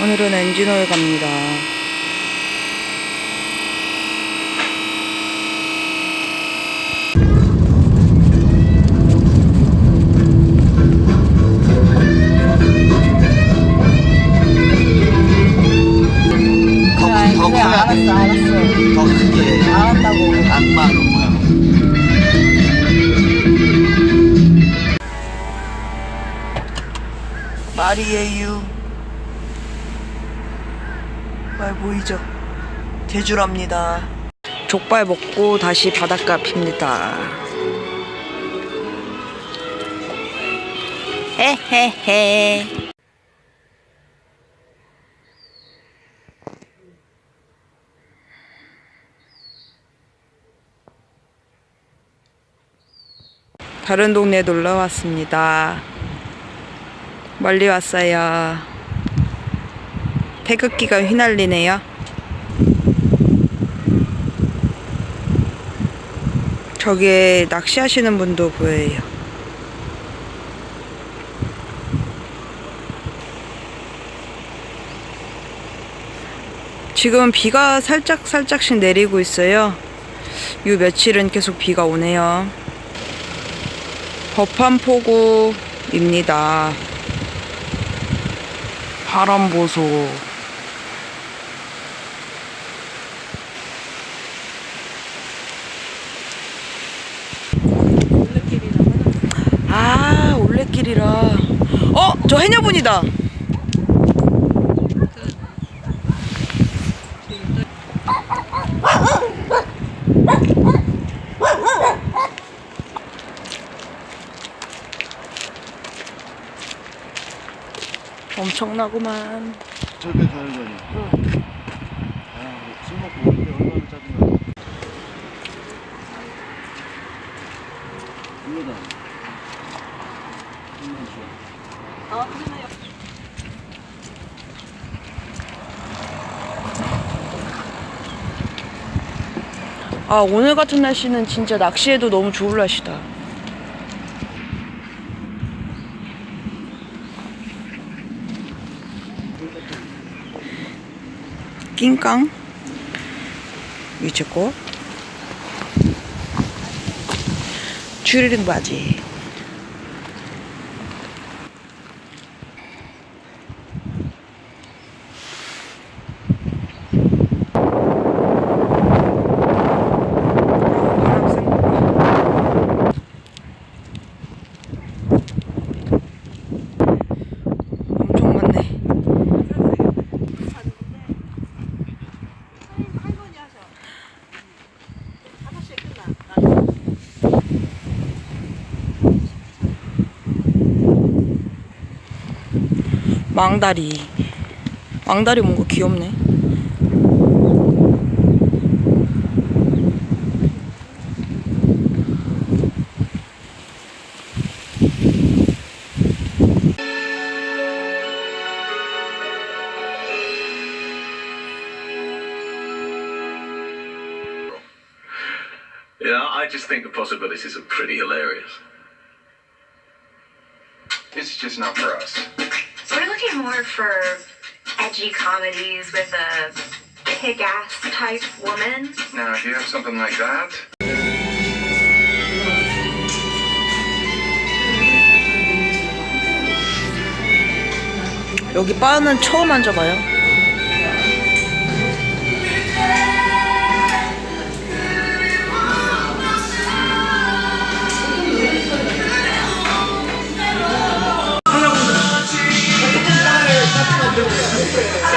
오늘은 엔진오일 갑니다. 더, 더 커야 돼. 알았어. 더 크게. 알았다고. 악마 모양. 말이에요. 말 보이죠? 제주랍니다. 족발 먹고 다시 바닷가 핍니다. 헤헤헤. 다른 동네 놀러 왔습니다. 멀리 왔어요. 태극기가 휘날리네요. 저기에 낚시하시는 분도 보여요. 지금 비가 살짝 살짝씩 내리고 있어요. 요 며칠은 계속 비가 오네요. 법한포구입니다. 바람 보소. 길이라. 어, 저 해녀분이다. 엄청나구만. 저게 다르잖아. 아, 술 먹고 오는데 얼마나 짜증나. 이거다. 아, 오늘 같은 날씨는 진짜 낚시해도 너무 좋을 날씨다. 낑깡? 거 추리링 바지 바람 쐬는 거 봐. 엄청 많네. 망다리. 망다리 뭔가 귀엽네. You know, I just think the possibilities are pretty hilarious. It's just not for us. So we're looking more for edgy comedies with a kick-ass type woman. Now, if you have something like that, 여기 바는 처음 앉아봐요. Yeah.